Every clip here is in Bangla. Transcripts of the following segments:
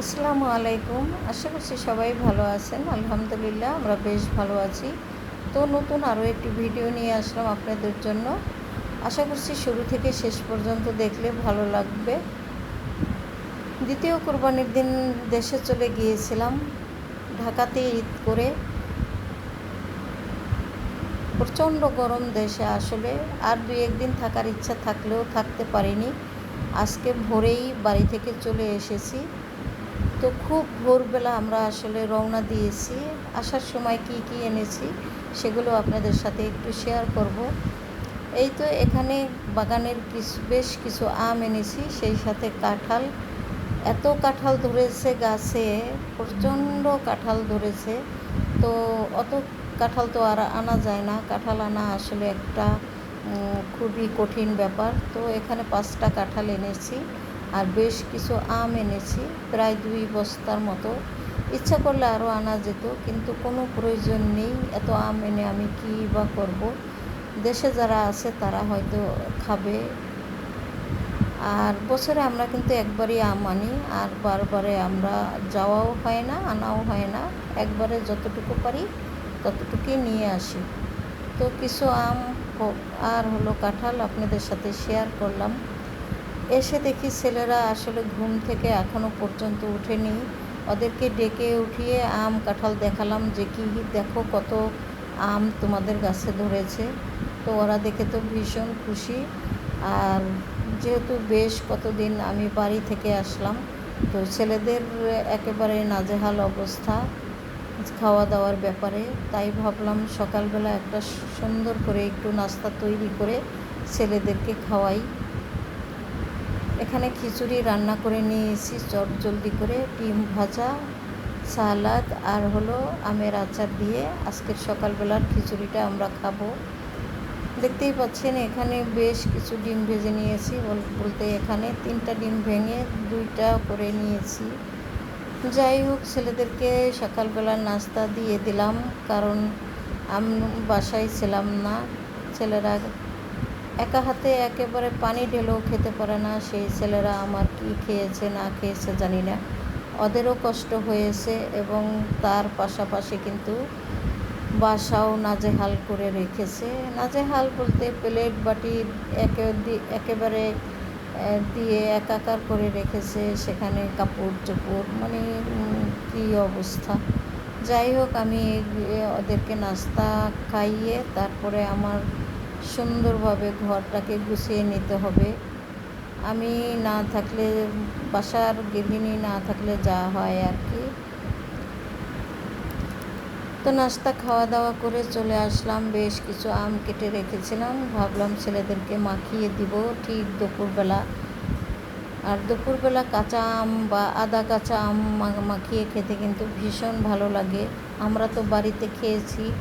আসসালামু আলাইকুম। আশা করছি সবাই ভালো আছেন। আলহামদুলিল্লাহ আমরা বেশ ভালো আছি। তো নতুন আরও একটি ভিডিও নিয়ে আসলাম আপনাদের জন্য। আশা করছি শুরু থেকে শেষ পর্যন্ত দেখলে ভালো লাগবে। দ্বিতীয় কোরবানির দিন দেশে চলে গিয়েছিলাম। ঢাকাতে ঈদ করে। প্রচণ্ড গরম দেশে আসলে। আর দুই একদিন থাকার ইচ্ছা থাকলেও থাকতে পারিনি। আজকে ভোরেই বাড়ি থেকে চলে এসেছি। তো খুব ভোরবেলা আমরা আসলে রওনা দিয়েছি। আসার সময় কি কি এনেছি সেগুলো আপনাদের সাথে একটু শেয়ার করব। এই তো এখানে বাগানের কিছু, বেশ কিছু আম এনেছি, সেই সাথে কাঁঠাল। এত কাঁঠাল ধরেছে গাছে, প্রচণ্ড কাঁঠাল ধরেছে। তো অত কাঁঠাল তো আর আনা যায় না। কাঁঠাল আনা আসলে একটা খুবই কঠিন ব্যাপার। তো এখানে পাঁচটা কাঁঠাল এনেছি। আর বেশ কিছু আম এনেছি, প্রায় দুই বস্তার মতো। ইচ্ছা করলে আরও আনা যেত, কিন্তু কোনো প্রয়োজন নেই, এত আম এনে আমি কী বা করব? দেশে যারা আছে তারা হয়তো খাবে। আর বছরে আমরা কিন্তু একবারই আম আনি, আর বারবারে আমরা যাওয়াও হয় না, আনাও হয় না। একবারে যতটুকু পারি ততটুকুই নিয়ে আসি। তো কিছু আম আর হলো কাঁঠাল আপনাদের সাথে শেয়ার করলাম। এসে দেখি ছেলেরা আসলে ঘুম থেকে এখনও পর্যন্ত উঠেনি ওদেরকে ডেকে উঠিয়ে আম কাঁঠাল দেখালাম যে, কি দেখো কত আম তোমাদের গাছে ধরেছে? তো ওরা দেখে তো ভীষণ খুশি। আর যেহেতু বেশ কতদিন আমি বাড়ি থেকে আসলাম, তো ছেলেদের একেবারে নাজেহাল অবস্থা খাওয়া দাওয়ার ব্যাপারে, তাই ভাবলাম সকালবেলা একটা সুন্দর করে একটু নাস্তা তৈরি করে ছেলেদেরকে খাওয়াই। এখানে খিচুড়ি রান্না করে নিয়েছি চট জলদি করে, ডিম ভাজা, সালাদ আর হলো আমের আচার দিয়ে আজকের সকালবেলার খিচুড়িটা আমরা খাব। দেখতেই পাচ্ছেন এখানে বেশ কিছু ডিম ভেজে নিয়েছি বলতে এখানে তিনটা ডিম ভেঙে দুইটা করে নিয়েছি। যাই হোক, ছেলেদেরকে সকালবেলা নাস্তা দিয়ে দিলাম, কারণ আমি, বাসায় ছিলাম না, ছেলেরা একা হাতে একেবারে পানি ঢেলেও খেতে পারে না। সেই ছেলেরা আমার কি খেয়েছে, না খেয়েছে জানি না। ওদেরও কষ্ট হয়েছে এবং তার পাশাপাশি কিন্তু বাসাও নাজেহাল করে রেখেছে। নাজেহাল বলতে প্লেট, বাটি একে একেবারে দিয়ে একাকার করে রেখেছে। সেখানে কাপড় চোপড় মানে কী অবস্থা। যাই হোক, আমি ওদেরকে নাস্তা খাইয়ে তারপরে আমার সুন্দরভাবে ঘরটাকে গুছিয়ে নিতে হবে। আমি না থাকলে, বাসার গৃহিণী না থাকলে যা হয় আর কি। তো নাস্তা খাওয়া দাওয়া করে চলে আসলাম। বেশ কিছু আম কেটে রেখেছিলাম। ভাবলাম ছেলেদেরকে মাখিয়ে দিব ঠিক দুপুরবেলা। আর দুপুরবেলা কাঁচা আম বা আদা কাঁচা আম মাখিয়ে খেতে কিন্তু ভীষণ ভালো লাগে। আমরা তো বাড়িতে খেয়েছি।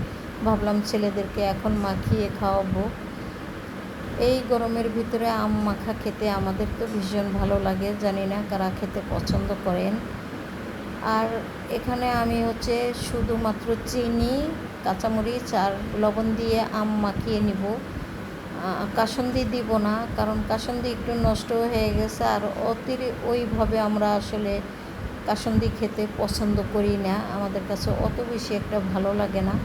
ভাবলাম ছেলেদেরকে এখন মাখিয়ে খাওয়াবো। এই গরমের ভিতরে আম মাখা খেতে আমাদের তো ভীষণ ভালো লাগে, জানি না কারা খেতে পছন্দ করেন। আর এখানে আমি হচ্ছে শুধুমাত্র চিনি, কাঁচামরিচ আর লবণ দিয়ে আম মাখিয়ে নিব। কাসন্দি দিব না, কারণ কাসন্দি একটু নষ্ট হয়ে গেছে আর অতিরি, ওইভাবে আমরা আসলে কাসন্দি খেতে পছন্দ করি না। আমাদের কাছে অত বেশি একটা ভালো লাগে না।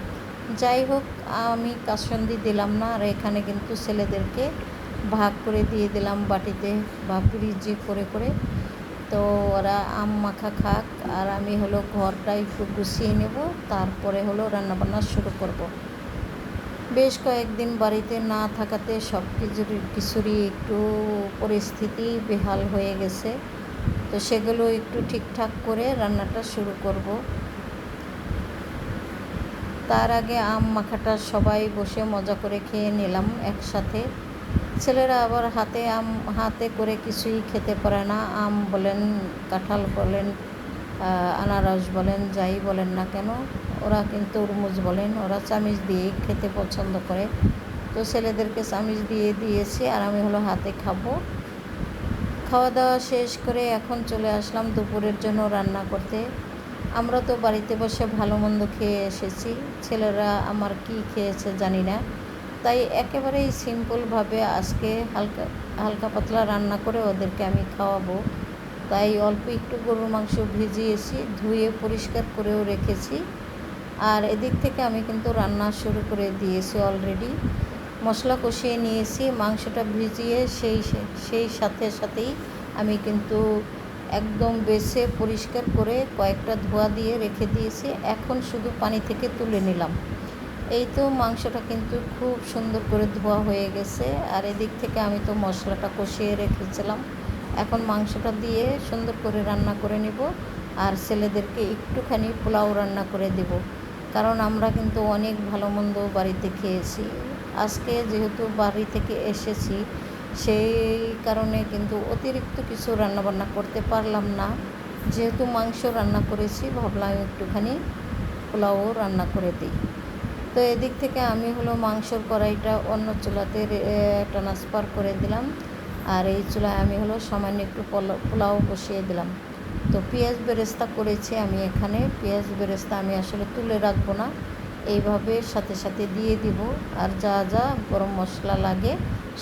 যাই হোক, আমি কাসন্দি দিলাম না, আর এখানে কিন্তু ছেলেদেরকে ভাগ করে দিয়ে দিলাম বাটিতে বা ফ্রিজে করে করে। তো ওরা আম মাখা খাক, আর আমি হলো ঘরটা একটু গুছিয়ে নেব, তারপরে হলো রান্নাবান্না শুরু করব। বেশ কয়েকদিন বাড়িতে না থাকাতে সব কিছুর কিছুরই একটু পরিস্থিতি বেহাল হয়ে গেছে। তো সেগুলো একটু ঠিকঠাক করে রান্নাটা শুরু করব। তার আগে আম মাখাটা সবাই বসে মজা করে খেয়ে নিলাম একসাথে। ছেলেরা আবার হাতে আম, হাতে করে কিছুই খেতে পারে না। আম বলেন, কাঁঠাল বলেন আনারস বলেন, যাই বলেন না কেন, ওরা কিন্তু তরমুজ বলেন, ওরা চামিচ দিয়ে খেতে পছন্দ করে। তো ছেলেদেরকে চামিচ দিয়ে দিয়েছি আর আমি হলো হাতে খাব। খাওয়া দাওয়া শেষ করে এখন চলে আসলাম দুপুরের জন্য রান্না করতে। আমরা তো বাড়িতে বসে ভালো মন্দ খেয়ে এসেছি। ছেলেরা আমার কি খেয়েছে জানি না। তাই একেবারেই সিম্পলভাবে আজকে হালকা হালকা পাতলা রান্না করে ওদেরকে আমি খাওয়াবো। তাই অল্প একটু গরুর মাংস ভিজিয়েছি, ধুয়ে পরিষ্কার করেও রেখেছি। আর এদিক থেকে আমি কিন্তু রান্না শুরু করে দিয়েছি অলরেডি মশলা কষিয়ে নিয়েছি, মাংসটা ভিজিয়ে সেই সেই সাথে সাথেই আমি কিন্তু একদম বেছে পরিষ্কার করে কয়েকটা ধোয়া দিয়ে রেখে দিয়েছি। এখন শুধু পানি থেকে তুলে নিলাম। এই তো মাংসটা কিন্তু খুব সুন্দর করে ধোয়া হয়ে গেছে। আর এদিক থেকে আমি তো মশলাটা কষিয়ে রেখেছিলাম। এখন মাংসটা দিয়ে সুন্দর করে রান্না করে নেব। আর ছেলেদেরকে একটুখানি পোলাও রান্না করে দেব। কারণ আমরা কিন্তু অনেক ভালো মন্দ বাড়িতে খেয়েছি। আজকে যেহেতু বাড়ি থেকে এসেছি সেই কারণে কিন্তু অতিরিক্ত কিছু রান্নাবান্না করতে পারলাম না। যেহেতু মাংস রান্না করেছি, ভাবলাম একটুখানি পোলাও রান্না করে দিই। তো এদিক থেকে আমি হলো মাংসর কড়াইটা অন্য চুলাতে ট্রান্সফার করে দিলাম। আর এই চুলায় আমি হলো সামান্য একটু পোলাও বসিয়ে দিলাম। তো পেঁয়াজ বেরেস্তা করেছি আমি এখানে। পেঁয়াজ বেরেস্তা আমি আসলে তুলে রাখব না। এইভাবে সাথে সাথে দিয়ে দিব। আর যা যা গরম মশলা লাগে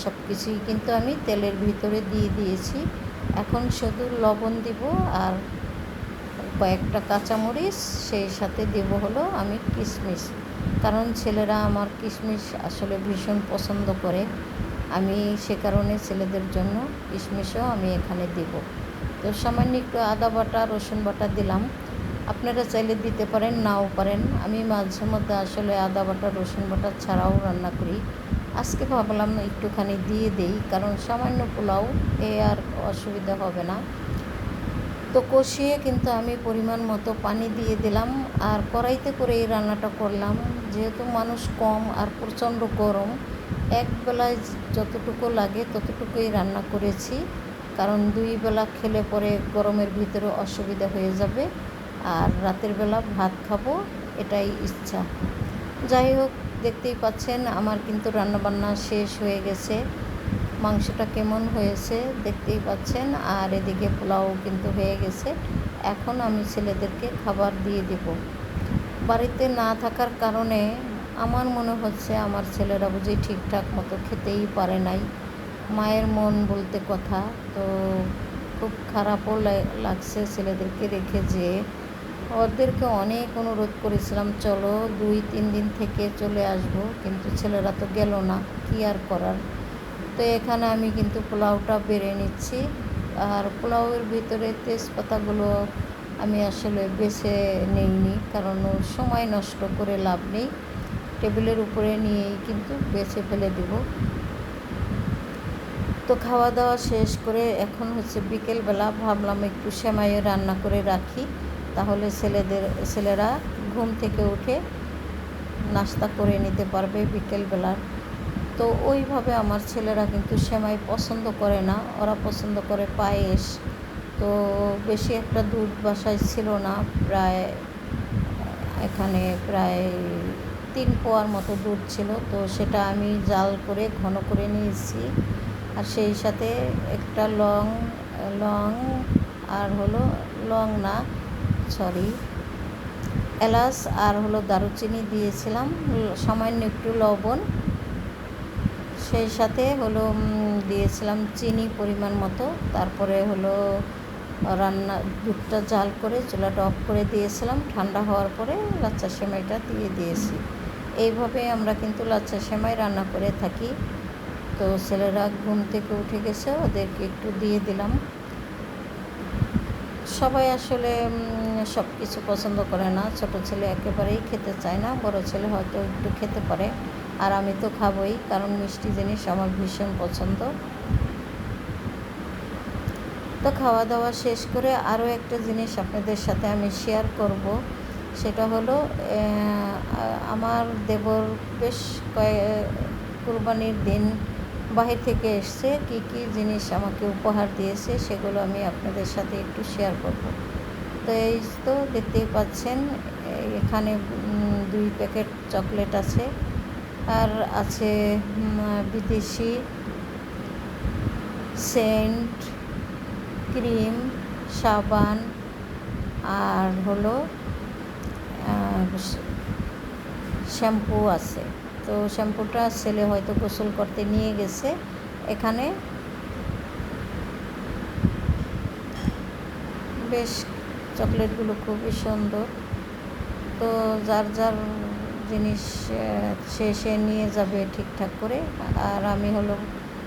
সব কিছুই কিন্তু আমি তেলের ভিতরে দিয়ে দিয়েছি। এখন শুধু লবণ দিব আর কয়েকটা কাঁচামরিচ, সেই সাথে দেব হলো আমি কিশমিশ। কারণ ছেলেরা আমার কিশমিশ আসলে ভীষণ পছন্দ করে। আমি সে কারণে ছেলেদের জন্য কিশমিশও আমি এখানে দেব। তো সামান্য একটু আদা বাটা, রসুন বাটা দিলাম। আপনারা চাইলে দিতে পারেন, নাও পারেন। আমি মাঝে মধ্যে আসলে আদা বাটা, রসুন বাটা ছাড়াও রান্না করি। আজকে ভাবলাম একটুখানি দিয়ে দেই, কারণ সামান্য পোলাও এ আর অসুবিধা হবে না। তো কষিয়ে কিন্তু আমি পরিমাণ মতো পানি দিয়ে দিলাম। আর কড়াইতে করে এই রান্নাটা করলাম। যেহেতু মানুষ কম আর প্রচণ্ড গরম, এক বেলায় যতটুকু লাগে ততটুকুই রান্না করেছি। কারণ দুই বেলা খেলে পরে গরমের ভিতরে অসুবিধা হয়ে যাবে। আর রাতের বেলা ভাত খাব, এটাই ইচ্ছা। যাই হোক, দেখতেই পাচ্ছেন, আমার কিন্তু রান্নাবান্না শেষ হয়ে গেছে। মাংসটা কেমন হয়েছে দেখতেই পাচ্ছেন, আর এদিকে পোলাও কিন্তু হয়ে গেছে। এখন আমি ছেলেদেরকে খাবার দিয়ে দেব। বাড়িতে না থাকার কারণে আমার মনে হচ্ছে আমার ছেলেরা বুঝি ঠিকঠাক মতো খেতেই পারে নাই। মায়ের মন বলতে কথা, তো খুব খারাপও লাগছে ছেলেদেরকে রেখে যে ওদেরকে অনেক অনুরোধ করেছিলাম, চলো দুই, তিন দিন থেকে চলে আসব। কিন্তু ছেলেরা তো গেল না, কী আর করার? তো এখানে আমি কিন্তু পোলাওটা বেড়ে নিচ্ছি। আর পোলাওয়ের ভিতরে তেজপাতাগুলো আমি আসলে বেছে নেইনি, কারণ সময় নষ্ট করে লাভ নেই। টেবিলের উপরে নিয়েই কিন্তু বেছে ফেলে দেব। তো খাওয়া দাওয়া শেষ করে এখন হচ্ছে বিকেলবেলা ভাবলাম একটু সেমাইও রান্না করে রাখি। তাহলে ছেলেদের, ছেলেরা ঘুম থেকে উঠে নাস্তা করে নিতে পারবে বিকেলবেলার তো ওইভাবে আমার ছেলেরা কিন্তু সেমাই পছন্দ করে না। ওরা পছন্দ করে পায়েস। তো বেশি একটা দুধ বাসায় ছিল না। প্রায় এখানে প্রায় তিন পোয়ার মতো দুধ ছিল। তো সেটা আমি জাল করে ঘন করে নিয়েছি। আর সেই সাথে একটা লং লং আর হলো লং না। সরি। এলাচ আর হলো দারুচিনি দিয়েছিলাম, সামান্য একটু লবণ। সেই সাথে হলো দিয়েছিলাম চিনি পরিমাণ মতো। তারপরে হলো, রান্না, দুধটা জাল করে চুলাটা অফ করে দিয়েছিলাম। ঠান্ডা হওয়ার পরে লাচ্চা সেমাইটা দিয়ে দিয়েছি। এইভাবে আমরা কিন্তু লাচ্চা সেমাই রান্না করে থাকি। তো ছেলেরা ঘুম থেকে উঠে গেছে, ওদেরকে একটু দিয়ে দিলাম। সবাই আসলে সব কিছু পছন্দ করে না। ছোট ছেলে একেবারেই খেতে চায় না, বড় ছেলে হয়তো একটু খেতে পারে। আর আমি তো খাবই, কারণ মিষ্টি জিনিস আমার ভীষণ পছন্দ। তো খাওয়া দাওয়া শেষ করে আরও একটা জিনিস আপনাদের সাথে আমি শেয়ার করব। সেটা হলো আমার দেবর বেশ কয়েক কুরবানির দিন বাহির থেকে এসছে, কি কি জিনিস আমাকে উপহার দিয়েছে সেগুলো আমি আপনাদের সাথে একটু শেয়ার করব। তো এই তো দেখতেই পাচ্ছেন, এখানে দুই প্যাকেট চকলেট আছে, আর আছে বিদেশি সেন্ট ক্রিম সাবান, আর হলো শ্যাম্পু আছে। তো শ্যাম্পুটা ছেলে হয়তো গোসল করতে নিয়ে গেছে। এখানে বেশ চকলেটগুলো খুবই সুন্দর। তো যার যার জিনিস সে সে নিয়ে যাবে ঠিকঠাক করে। আর আমি হলো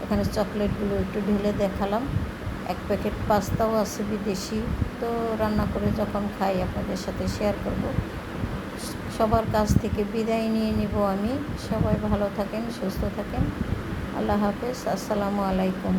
এখানে চকলেটগুলো একটু ঢেলে দেখালাম। এক প্যাকেট পাস্তাও আছে বিদেশি। তো রান্না করে যখন খাই আপনাদের সাথে শেয়ার করব। সবার কাছ থেকে বিদায় নিয়ে নিব আমি। সবাই ভালো থাকেন, সুস্থ থাকেন। আল্লাহ হাফেজ। আসসালামু আলাইকুম।